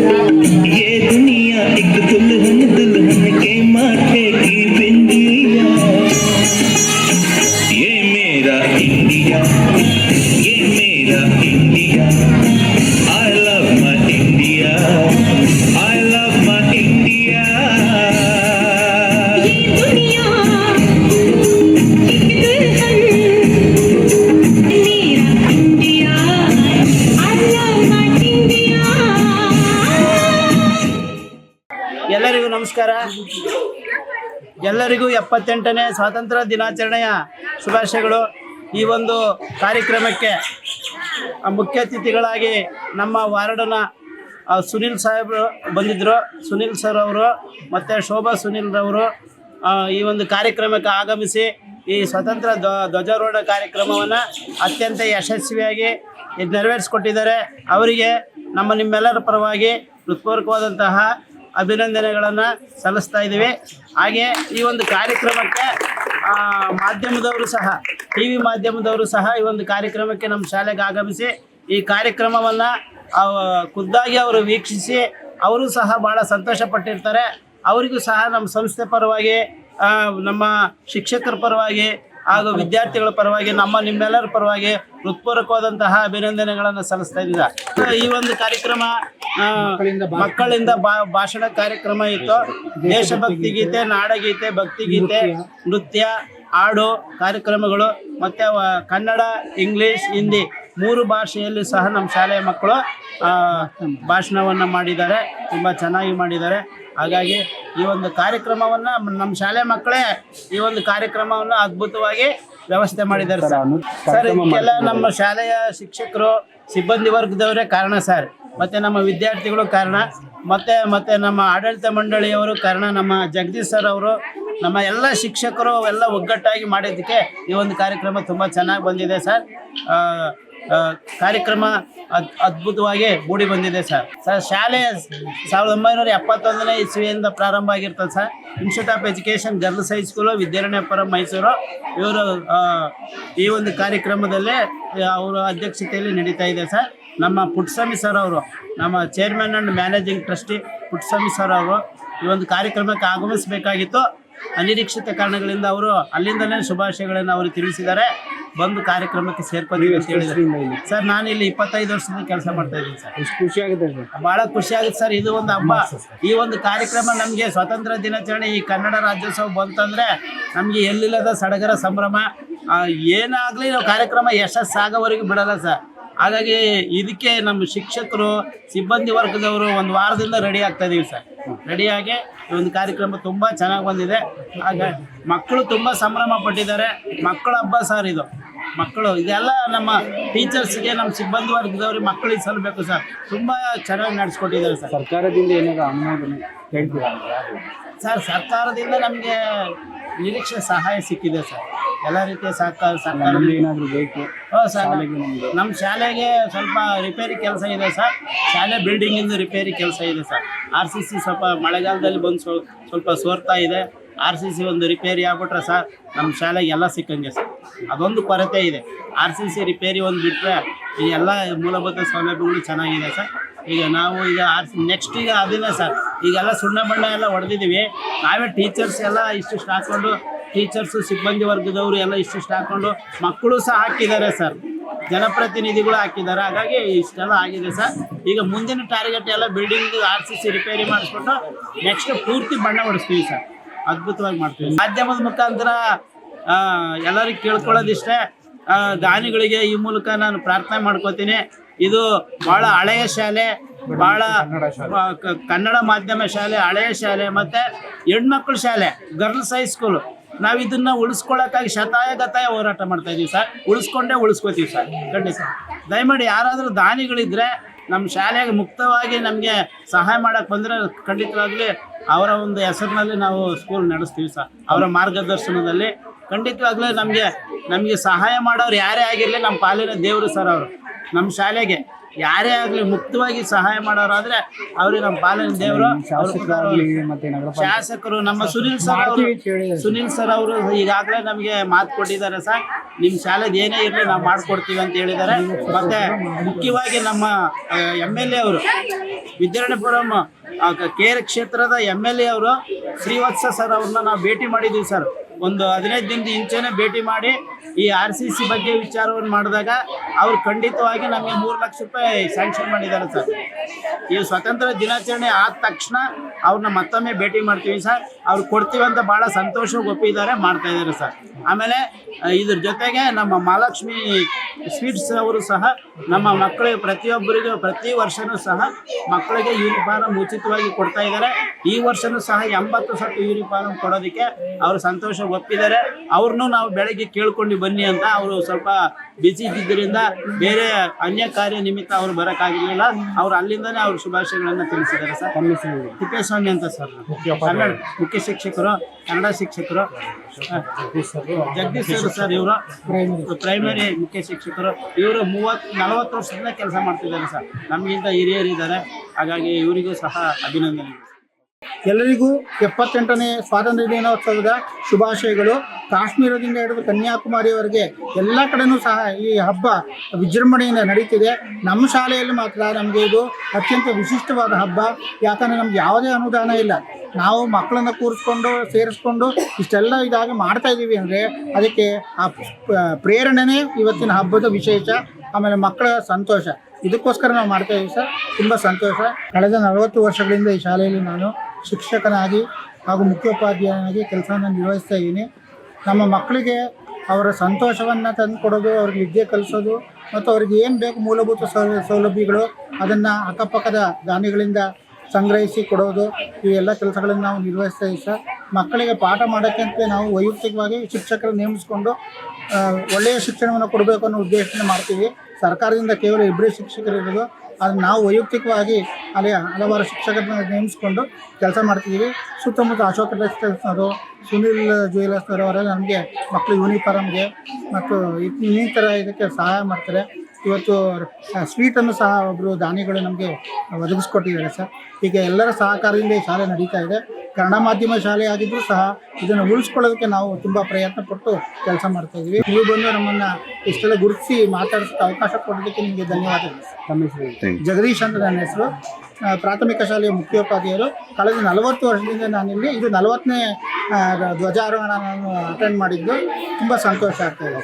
ये दुनिया एक दुल्हन दुल्हन के माथे ಎಲ್ಲರಿಗೂ ಎಪ್ಪತ್ತೆಂಟನೇ ಸ್ವಾತಂತ್ರ್ಯ ದಿನಾಚರಣೆಯ ಶುಭಾಶಯಗಳು. ಈ ಒಂದು ಕಾರ್ಯಕ್ರಮಕ್ಕೆ ಮುಖ್ಯ ಅತಿಥಿಗಳಾಗಿ ನಮ್ಮ ವಾರ್ಡನ ಸುನಿಲ್ ಸಾಹೇಬರು ಬಂದಿದ್ದರು ಸುನಿಲ್ ಸರ್ ಅವರು ಮತ್ತು ಶೋಭಾ ಸುನಿಲ್ ರವರು ಈ ಒಂದು ಕಾರ್ಯಕ್ರಮಕ್ಕೆ ಆಗಮಿಸಿ ಈ ಸ್ವತಂತ್ರ ಧ್ವ, ಧ್ವಜಾರೋಹಣ ಕಾರ್ಯಕ್ರಮವನ್ನು ಅತ್ಯಂತ ಯಶಸ್ವಿಯಾಗಿ ನೆರವೇರಿಸಿಕೊಟ್ಟಿದ್ದಾರೆ. ಅವರಿಗೆ ನಮ್ಮ ನಿಮ್ಮೆಲ್ಲರ ಪರವಾಗಿ ಹೃತ್ಪೂರ್ವಕವಾದಂತಹ ಅಭಿನಂದನೆಗಳನ್ನು ಸಲ್ಲಿಸ್ತಾ ಇದ್ದೀವಿ. ಹಾಗೆ ಈ ಒಂದು ಕಾರ್ಯಕ್ರಮಕ್ಕೆ ಮಾಧ್ಯಮದವರು ಸಹ, ಟಿ ವಿ ಮಾಧ್ಯಮದವರು ಸಹ ಈ ಒಂದು ಕಾರ್ಯಕ್ರಮಕ್ಕೆ ನಮ್ಮ ಶಾಲೆಗೆ ಆಗಮಿಸಿ, ಈ ಕಾರ್ಯಕ್ರಮವನ್ನು ಖುದ್ದಾಗಿ ಅವರು ವೀಕ್ಷಿಸಿ, ಅವರು ಸಹ ಭಾಳ ಸಂತೋಷ ಪಟ್ಟಿರ್ತಾರೆ ಅವರಿಗೂ ಸಹ ನಮ್ಮ ಸಂಸ್ಥೆ ಪರವಾಗಿ ನಮ್ಮ ಶಿಕ್ಷಕರ ಪರವಾಗಿ ಹಾಗೂ ವಿದ್ಯಾರ್ಥಿಗಳ ಪರವಾಗಿ, ನಮ್ಮ ನಿಮ್ಮೆಲ್ಲರ ಪರವಾಗಿ ಹೃತ್ಪೂರ್ವಕವಾದಂತಹ ಅಭಿನಂದನೆಗಳನ್ನು ಸಲ್ಲಿಸ್ತಾ ಇದ್ದ ಈ ಒಂದು ಕಾರ್ಯಕ್ರಮ ಮಕ್ಕಳಿಂದ ಭಾಷಣ ಕಾರ್ಯಕ್ರಮ ಇತ್ತು. ದೇಶಭಕ್ತಿ ಗೀತೆ, ನಾಡಗೀತೆ ಭಕ್ತಿಗೀತೆ ನೃತ್ಯ, ಹಾಡು ಕಾರ್ಯಕ್ರಮಗಳು, ಮತ್ತು ಕನ್ನಡ, ಇಂಗ್ಲೀಷ್, ಹಿಂದಿ ಮೂರು ಭಾಷೆಯಲ್ಲಿ ಸಹ ನಮ್ಮ ಶಾಲೆಯ ಮಕ್ಕಳು ಭಾಷಣವನ್ನು ಮಾಡಿದ್ದಾರೆ. ತುಂಬ ಚೆನ್ನಾಗಿ ಮಾಡಿದ್ದಾರೆ. ಹಾಗಾಗಿ ಈ ಒಂದು ಕಾರ್ಯಕ್ರಮವನ್ನು ನಮ್ಮ ಶಾಲೆ ಮಕ್ಕಳೇ ಈ ಒಂದು ಕಾರ್ಯಕ್ರಮವನ್ನು ಅದ್ಭುತವಾಗಿ ವ್ಯವಸ್ಥೆ ಮಾಡಿದ್ದಾರೆ ಸರ್. ಸರ್ ಇದಕ್ಕೆಲ್ಲ ನಮ್ಮ ಶಾಲೆಯ ಶಿಕ್ಷಕರು ಸಿಬ್ಬಂದಿ ವರ್ಗದವರೇ ಕಾರಣ ಸರ್. ಮತ್ತು ನಮ್ಮ ವಿದ್ಯಾರ್ಥಿಗಳು ಕಾರಣ. ಮತ್ತು ಮತ್ತೆ ನಮ್ಮ ಆಡಳಿತ ಮಂಡಳಿಯವರು ಕಾರಣ. ನಮ್ಮ ಜಗದೀಶ್ ಸರ್ ಅವರು ನಮ್ಮ ಎಲ್ಲ ಶಿಕ್ಷಕರು ಎಲ್ಲ ಒಗ್ಗಟ್ಟಾಗಿ ಮಾಡಿದ್ದಕ್ಕೆ ಈ ಒಂದು ಕಾರ್ಯಕ್ರಮ ತುಂಬ ಚೆನ್ನಾಗಿ ಬಂದಿದೆ ಸರ್. ಕಾರ್ಯಕ್ರಮ ಅದ್, ಅದ್ಭುತವಾಗಿ ಮೂಡಿ ಬಂದಿದೆ, ಸರ್. ಸರ್, ಶಾಲೆ ಸಾವಿರದ ಒಂಬೈನೂರ ಎಪ್ಪತ್ತೊಂದನೇ ಇಸ್ವಿಯಿಂದ ಪ್ರಾರಂಭ ಆಗಿರ್ತದೆ, sir. Institute of education girls high school Vidyaranyapura Mysuru ಇವರು ಈ ಒಂದು ಕಾರ್ಯಕ್ರಮದಲ್ಲಿ ಅವರ ಅಧ್ಯಕ್ಷತೆಯಲ್ಲಿ ನಡೀತಾ ಇದೆ, ಸರ್. ನಮ್ಮ ಪುಟ್ಸ್ವಾಮಿ ಸರ್ ಅವರು, ನಮ್ಮ chairman and managing trustee Puttaswamy sir ಅವರು ಈ ಒಂದು ಕಾರ್ಯಕ್ರಮಕ್ಕೆ ಆಗಮಿಸಬೇಕಾಗಿತ್ತು. ಅನಿರೀಕ್ಷಿತ ಕಾರಣಗಳಿಂದ ಅವರು ಅಲ್ಲಿಂದಲೇ ಶುಭಾಶಯಗಳನ್ನು ಅವರು ತಿಳಿಸಿದ್ದಾರೆ. ಬಂದು ಕಾರ್ಯಕ್ರಮಕ್ಕೆ ಸೇರ್ಕೊಂತೀವಿ ಅಂತ ಸರ್ ನಾನು ಇಲ್ಲಿ ಇಪ್ಪತ್ತೈದು ವರ್ಷದಿಂದ ಕೆಲಸ ಮಾಡ್ತಾ ಇದ್ದೀನಿ ಸರ್. ಎಷ್ಟು ಖುಷಿ ಆಗುತ್ತೆ ಸರ್? ಬಹಳ ಖುಷಿ ಆಗುತ್ತೆ ಸರ್. ಇದು ಒಂದು ಹಬ್ಬ. ಈ ಒಂದು ಕಾರ್ಯಕ್ರಮ ನಮಗೆ ಸ್ವಾತಂತ್ರ್ಯ ದಿನಾಚರಣೆ ಈ ಕನ್ನಡ ರಾಜ್ಯೋತ್ಸವ ಬಂತಂದ್ರೆ ನಮಗೆ ಎಲ್ಲಿಲ್ಲದ ಸಡಗರ ಸಂಭ್ರಮ. ಏನಾಗಲಿ ಏನಾಗ್ಲಿ ನಾವು ಕಾರ್ಯಕ್ರಮ ಯಶಸ್ಸಾಗೋವರೆಗೂ ಬಿಡಲ್ಲ ಸರ್. ಹಾಗಾಗಿ ಇದಕ್ಕೆ ನಮ್ಮ ಶಿಕ್ಷಕರು ಸಿಬ್ಬಂದಿ ವರ್ಗದವರು ಒಂದು ವಾರದಿಂದ ರೆಡಿ ಆಗ್ತಾ ಇದೀವಿ ಸರ್. ರೆಡಿಯಾಗಿ ಈ ಒಂದು ಕಾರ್ಯಕ್ರಮ ತುಂಬ ಚೆನ್ನಾಗಿ ಬಂದಿದೆ. ಹಾಗೆ ಮಕ್ಕಳು ತುಂಬ ಸಂಭ್ರಮ ಪಟ್ಟಿದ್ದಾರೆ. ಮಕ್ಕಳ ಹಬ್ಬ ಸರ್ ಇದು. ಮಕ್ಕಳು ಇದೆಲ್ಲ ನಮ್ಮ ಟೀಚರ್ಸ್ಗೆ ನಮ್ಮ ಸಿಬ್ಬಂದಿ ವರ್ಗದವ್ರಿಗೆ ಮಕ್ಕಳಿಗೆ ಸಲ್ಲಬೇಕು ಸರ್. ತುಂಬ ಚೆನ್ನಾಗಿ ನಡೆಸ್ಕೊಟ್ಟಿದ್ದಾರೆ ಸರ್. ಸರ್ಕಾರದಿಂದ ಏನಾದ್ರು ಅನುಮೋದನೆ ಹೇಳ್ತೀರಾ? ಸರ್ ಸರ್ಕಾರದಿಂದ ನಮಗೆ ನಿರೀಕ್ಷೆ ಸಹಾಯ ಸಿಕ್ಕಿದೆ ಸರ್. ಎಲ್ಲ ರೀತಿಯ ಸಹಕಾರ ಸರ್ಕಾರ ಏನಾದರೂ ಬೇಕು ಹೌದು ಸರ್ ಶಾಲೆಗೆ ನಮ್ಮ ಶಾಲೆಗೆ ಸ್ವಲ್ಪ ರಿಪೇರಿ ಕೆಲಸ ಇದೆ ಸರ್. ಶಾಲೆ ಬಿಲ್ಡಿಂಗಿಂದು ರಿಪೇರಿ ಕೆಲಸ ಇದೆ ಸರ್. ಆರ್ ಸಿ ಸಿ ಸ್ವಲ್ಪ ಮಳೆಗಾಲದಲ್ಲಿ ಬಂದು ಸ್ವಲ್- ಸ್ವಲ್ಪ ಸೋರ್ತಾ ಇದೆ. ಆರ್ ಸಿ ಸಿ ಒಂದು ರಿಪೇರಿ ಆಗ್ಬಿಟ್ರೆ ಸರ್ ನಮ್ಮ ಶಾಲೆಗೆ ಎಲ್ಲ ಸಿಕ್ಕಂಗೆ ಸರ್. ಅದೊಂದು ಕೊರತೆ ಇದೆ. ಆರ್ ಸಿ ಸಿ ರಿಪೇರಿ ಒಂದು ಬಿಟ್ಟರೆ ಈ ಎಲ್ಲ ಮೂಲಭೂತ ಸೌಲಭ್ಯಗಳು ಚೆನ್ನಾಗಿದೆ ಸರ್. ಈಗ ನಾವು ಈಗ ಆರ್ ನೆಕ್ಸ್ಟ್ ಈಗ ಅದನ್ನೇ ಸರ್. ಈಗೆಲ್ಲ ಸುಣ್ಣ ಬಣ್ಣ ಎಲ್ಲ ಹೊಡೆದಿದ್ದೀವಿ. ನಾವೇ ಟೀಚರ್ಸ್ ಎಲ್ಲ ಇಷ್ಟಿಷ್ಟು ಹಾಕ್ಕೊಂಡು ಟೀಚರ್ಸು ಸಿಬ್ಬಂದಿ ವರ್ಗದವರು ಎಲ್ಲ ಇಷ್ಟಿಷ್ಟು ಹಾಕ್ಕೊಂಡು ಮಕ್ಕಳು ಸಹ ಹಾಕಿದ್ದಾರೆ ಸರ್. ಜನಪ್ರತಿನಿಧಿಗಳು ಹಾಕಿದ್ದಾರೆ. ಹಾಗಾಗಿ ಇಷ್ಟೆಲ್ಲ ಆಗಿದೆ ಸರ್. ಈಗ ಮುಂದಿನ ಟಾರ್ಗೆಟ್ ಎಲ್ಲ ಬಿಲ್ಡಿಂಗ್ ಆರ್ ಸಿ ಸಿ ರಿಪೇರಿ ಮಾಡಿಸ್ಬಿಟ್ಟು ನೆಕ್ಸ್ಟ್ ಪೂರ್ತಿ ಬಣ್ಣ ಹೊಡೆಸ್ತೀವಿ ಸರ್. ಅದ್ಭುತವಾಗಿ ಮಾಡ್ತೀವಿ. ಮಾಧ್ಯಮದ ಮುಖಾಂತರ ಎಲ್ಲರಿಗೂ ಕೇಳ್ಕೊಳ್ಳೋದಿಷ್ಟೇ. ದಾನಿಗಳಿಗೆ ಈ ಮೂಲಕ ನಾನು ಪ್ರಾರ್ಥನೆ ಮಾಡ್ಕೋತೀನಿ. ಇದು ಭಾಳ ಹಳೆಯ ಶಾಲೆ. ಕ- ಕನ್ನಡ ಮಾಧ್ಯಮ ಶಾಲೆ ಹಳೆಯ ಶಾಲೆ ಮತ್ತು ಹೆಣ್ಮಕ್ಳ ಶಾಲೆ ಗರ್ಲ್ಸ್ ಹೈಸ್ಕೂಲು ನಾವು ಇದನ್ನ ಉಳಿಸ್ಕೊಳ್ಳೋಕ್ಕಾಗಿ ಶತಾಯ ಗತಾಯ ಹೋರಾಟ ಮಾಡ್ತಾ ಇದೀವಿ ಸರ್. ಉಳಿಸ್ಕೊಂಡೇ ಉಳಿಸ್ಕೋತೀವಿ ಸರ್. ಖಂಡಿತ. ದಯಮಾಡಿ ಯಾರಾದರೂ ದಾನಿಗಳಿದ್ರೆ ನಮ್ಮ ಶಾಲೆಗೆ ಮುಕ್ತವಾಗಿ ನಮಗೆ ಸಹಾಯ ಮಾಡಕ್ ಬಂದರೆ ಖಂಡಿತವಾಗ್ಲಿ ಅವರ ಒಂದು ಹೆಸರಿನಲ್ಲಿ ನಾವು ಸ್ಕೂಲ್ ನಡೆಸ್ತೀವಿ ಸರ್. ಅವರ ಮಾರ್ಗದರ್ಶನದಲ್ಲಿ ಖಂಡಿತವಾಗ್ಲೂ ನಮಗೆ ನಮಗೆ ಸಹಾಯ ಮಾಡೋರು ಯಾರೇ ಆಗಿರಲಿ ನಮ್ಮ ಪಾಲಿನ ದೇವರು ಸರ್ ಅವರು. ನಮ್ಮ ಶಾಲೆಗೆ ಯಾರೇ ಆಗಲಿ ಮುಕ್ತವಾಗಿ ಸಹಾಯ ಮಾಡೋರಾದ್ರೆ ಅವ್ರಿಗೆ ನಮ್ಮ ಬಾಲನ ದೇವರು ಶಾಸಕರು ನಮ್ಮ ಸುನಿಲ್ ಸರ್ ಅವರು ಸುನಿಲ್ ಸರ್ ಅವರು ಈಗಾಗಲೇ ನಮಗೆ ಮಾತು ಕೊಟ್ಟಿದ್ದಾರೆ ಸರ್. ನಿಮ್ಮ ಶಾಲೆದು ಏನೇ ಇರಲಿ ನಾವು ಮಾಡ್ಕೊಡ್ತೀವಿ ಅಂತ ಹೇಳಿದ್ದಾರೆ. ಮತ್ತೆ ಮುಖ್ಯವಾಗಿ ನಮ್ಮ ಎಂ ಎಲ್ ಎ ಅವರು ವಿದ್ಯಾರಣ್ಯಪುರಂ ಕೇರ್ ಕ್ಷೇತ್ರದ ಎಂ ಎಲ್ ಎ ಅವರು ಶ್ರೀವತ್ಸ ಸರ್ ಅವ್ರನ್ನ ನಾವು ಭೇಟಿ ಮಾಡಿದ್ದೀವಿ ಸರ್. ಒಂದು ಹದಿನೈದು ದಿನದ ಇಂಚೆನೆ ಭೇಟಿ ಮಾಡಿ ಈ ಆರ್ ಸಿ ಸಿ ಬಗ್ಗೆ ವಿಚಾರವನ್ನು ಮಾಡಿದಾಗ ಅವ್ರು ಖಂಡಿತವಾಗಿ ನಮಗೆ ಮೂರು ಲಕ್ಷ ರೂಪಾಯಿ ಸ್ಯಾಂಕ್ಷನ್ ಮಾಡಿದ್ದಾರೆ ಸರ್. ಈ ಸ್ವತಂತ್ರ ದಿನಾಚರಣೆ ಆದ ತಕ್ಷಣ ಅವ್ರನ್ನ ಮತ್ತೊಮ್ಮೆ ಭೇಟಿ ಮಾಡ್ತೀವಿ ಸರ್. ಅವ್ರು ಕೊಡ್ತೀವಿ ಅಂತ ಭಾಳ ಸಂತೋಷ ಒಪ್ಪಿದ್ದಾರೆ, ಮಾಡ್ತಾ ಇದ್ದಾರೆ ಸರ್. ಆಮೇಲೆ ಇದ್ರ ಜೊತೆಗೆ ನಮ್ಮ ಮಹಾಲಕ್ಷ್ಮಿ ಸ್ವೀಟ್ಸ್ ಅವರು ಸಹ ನಮ್ಮ ಮಕ್ಕಳಿಗೆ ಪ್ರತಿಯೊಬ್ಬರಿಗೂ ಪ್ರತಿ ವರ್ಷನೂ ಸಹ ಮಕ್ಕಳಿಗೆ ಯೂನಿಫಾರ್ಮ್ ಉಚಿತವಾಗಿ ಕೊಡ್ತಾ ಇದ್ದಾರೆ. ಈ ವರ್ಷನೂ ಸಹ ಎಂಬತ್ತು ಸತ್ತು ಯೂನಿಫಾರ್ಮ್ ಕೊಡೋದಕ್ಕೆ ಅವರು ಸಂತೋಷ ಒಪ್ಪಿದ್ದಾರೆ. ಅವ್ರನ್ನೂ ನಾವು ಬೆಳಗ್ಗೆ ಕೇಳ್ಕೊಂಡು ಬನ್ನಿ ಅಂತ ಅವರು ಸ್ವಲ್ಪ ಬಿಸಿ ಇದ್ದಿದ್ದರಿಂದ ಬೇರೆ ಅನ್ಯ ಕಾರ್ಯ ನಿಮಿತ್ತ ಅವ್ರು ಬರೋಕ್ಕಾಗಿರಲಿಲ್ಲ. ಅವ್ರು ಅಲ್ಲಿಂದನೇ ಅವ್ರ ಶುಭಾಶಯಗಳನ್ನು ತಿಳಿಸಿದ್ದಾರೆ ಸರ್. ತಿಪ್ಪೇಸ್ವಾಮಿ ಅಂತ ಸರ್. ಕನ್ನಡ ಮುಖ್ಯ ಶಿಕ್ಷಕರು, ಕನ್ನಡ ಶಿಕ್ಷಕರು. ಜಗದೀಶ್ ಸರ್ ಸರ್ ಇವರು. ಪ್ರೈಮರಿ ಮುಖ್ಯ ಶಿಕ್ಷಕರು. ಇವರು ಮೂವತ್ತು, ನಲವತ್ತು ವರ್ಷದಿಂದ ಕೆಲಸ ಮಾಡ್ತಿದ್ದಾರೆ ಸರ್. ನಮಗಿಂತ ಹಿರಿಯರಿದ್ದಾರೆ. ಹಾಗಾಗಿ ಇವರಿಗೂ ಸಹ ಅಭಿನಂದನೆ ಎಲ್ಲರಿಗೂ ಎಪ್ಪತ್ತೆಂಟನೇ ಸ್ವಾತಂತ್ರ್ಯ ದಿನೋತ್ಸವದ ಶುಭಾಶಯಗಳು. ಕಾಶ್ಮೀರದಿಂದ ಹಿಡಿದು ಕನ್ಯಾಕುಮಾರಿಯವರೆಗೆ ಎಲ್ಲ ಕಡೆನೂ ಸಹ ಈ ಹಬ್ಬ ವಿಜೃಂಭಣೆಯಿಂದ ನಡೀತಿದೆ. ನಮ್ಮ ಶಾಲೆಯಲ್ಲಿ ಮಾತ್ರ ನಮಗೆ ಇದು ಅತ್ಯಂತ ವಿಶಿಷ್ಟವಾದ ಹಬ್ಬ. ಯಾಕಂದರೆ ನಮ್ಗೆ ಯಾವುದೇ ಅನುದಾನ ಇಲ್ಲ. ನಾವು ಮಕ್ಕಳನ್ನ ಕೂರಿಸ್ಕೊಂಡು, ಸೇರಿಸ್ಕೊಂಡು ಇಷ್ಟೆಲ್ಲ ಇದಾಗಿ ಮಾಡ್ತಾ ಇದ್ದೀವಿ ಅಂದರೆ ಅದಕ್ಕೆ ಆ ಪ್ರೇರಣೆನೇ ಇವತ್ತಿನ ಹಬ್ಬದ ವಿಶೇಷ. ಆಮೇಲೆ ಮಕ್ಕಳ ಸಂತೋಷ. ಇದಕ್ಕೋಸ್ಕರ ನಾವು ಮಾಡ್ತಾ ಇದ್ದೀವಿ ಸರ್. ತುಂಬ ಸಂತೋಷ. ಕಳೆದ ನಲವತ್ತು ವರ್ಷಗಳಿಂದ ಈ ಶಾಲೆಯಲ್ಲಿ ನಾನು ಶಿಕ್ಷಕನಾಗಿ ಹಾಗೂ ಮುಖ್ಯೋಪಾಧ್ಯಾಯನಾಗಿ ಕೆಲಸವನ್ನು ನಿರ್ವಹಿಸ್ತಾ ಇದ್ದೀನಿ. ನಮ್ಮ ಮಕ್ಕಳಿಗೆ ಅವರ ಸಂತೋಷವನ್ನು ತಂದುಕೊಡೋದು, ಅವ್ರಿಗೆ ವಿದ್ಯೆ ಕಲಿಸೋದು ಮತ್ತು ಅವ್ರಿಗೆ ಏನು ಬೇಕು ಮೂಲಭೂತ ಸೌಲಭ್ಯಗಳು ಅದನ್ನು ಅಕ್ಕಪಕ್ಕದ ದಾನಿಗಳಿಂದ ಸಂಗ್ರಹಿಸಿ ಕೊಡೋದು ಈ ಎಲ್ಲ ಕೆಲಸಗಳನ್ನು ನಾವು ನಿರ್ವಹಿಸ್ತಾ ಇದ್ದೀವಿ ಮಕ್ಕಳಿಗೆ ಪಾಠ ಮಾಡೋಕ್ಕಂತೆ ನಾವು ವೈಯಕ್ತಿಕವಾಗಿ ಶಿಕ್ಷಕರು ನೇಮಿಸಿಕೊಂಡು ಒಳ್ಳೆಯ ಶಿಕ್ಷಣವನ್ನು ಕೊಡಬೇಕು ಅನ್ನೋ ಉದ್ದೇಶದಿಂದ ಮಾಡ್ತೀವಿ. ಸರ್ಕಾರದಿಂದ ಕೇವಲ ಇಬ್ಬರೇ ಶಿಕ್ಷಕರು ಅದು ನಾವು ವೈಯಕ್ತಿಕವಾಗಿ ಅಲ್ಲಿ ಹಲವಾರು ಶಿಕ್ಷಕರನ್ನ ನೇಮಿಸ್ಕೊಂಡು ಕೆಲಸ ಮಾಡ್ತಿದ್ದೀವಿ ಸುತ್ತಮುತ್ತ ಅಶೋಕ ಟೆಕ್ಸ್ಟೈಲ್ಸ್ನವರು ಸುನಿಲ್ ಜ್ಯುವೆಲರ್ಸ್ನವರು ಅವರೆಲ್ಲ ನಮಗೆ ಮಕ್ಕಳು ಯೂನಿಫಾರ್ಮ್ಗೆ ಮತ್ತು ಇನ್ನಿತರ ಇದಕ್ಕೆ ಸಹಾಯ ಮಾಡ್ತಾರೆ. ಇವತ್ತು ಸ್ವೀಟನ್ನು ಸಹ ಒಬ್ಬರು ದಾನಿಗಳು ನಮಗೆ ಒದಗಿಸ್ಕೊಟ್ಟಿದ್ದಾರೆ ಸರ್. ಈಗ ಎಲ್ಲರ ಸಹಕಾರದಿಂದ ಈ ಶಾಲೆ ನಡೀತಾ ಇದೆ. ಕನ್ನಡ ಮಾಧ್ಯಮ ಶಾಲೆ ಆಗಿದ್ರೂ ಸಹ ಇದನ್ನು ಉಳಿಸ್ಕೊಳ್ಳೋದಕ್ಕೆ ನಾವು ತುಂಬ ಪ್ರಯತ್ನ ಪಟ್ಟು ಕೆಲಸ ಮಾಡ್ತಾ ಇದ್ದೀವಿ. ನೀವು ಬಂದು ನಮ್ಮನ್ನು ಇಷ್ಟೆಲ್ಲ ಗುರುತಿಸಿ ಮಾತಾಡಿಸೋಕ್ಕೆ ಅವಕಾಶ ಕೊಡೋದಕ್ಕೆ ನಿಮಗೆ ಧನ್ಯವಾದಗಳು. ಜಗದೀಶ್ ಅಂತ ನನ್ನ ಹೆಸರು. ಪ್ರಾಥಮಿಕ ಶಾಲೆಯ ಮುಖ್ಯೋಪಾಧ್ಯಾಯರು. ಕಳೆದ ನಲವತ್ತು ವರ್ಷದಿಂದ ನಾನಿಲ್ಲಿ ಇದು ನಲವತ್ತನೇ ಧ್ವಜಾರೋಹಣ ನಾನು ಅಟೆಂಡ್ ಮಾಡಿದ್ದು. ತುಂಬ ಸಂತೋಷ ಆಗ್ತಾ ಇದೆ.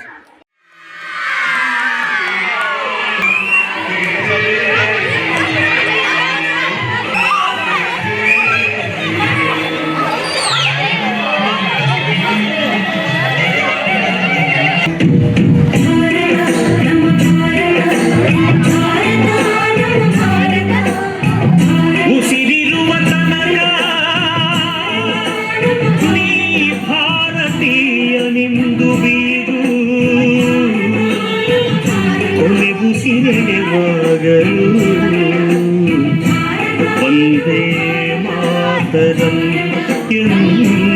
ಒಂದೇ ಮಾತರಂ ಎಂದು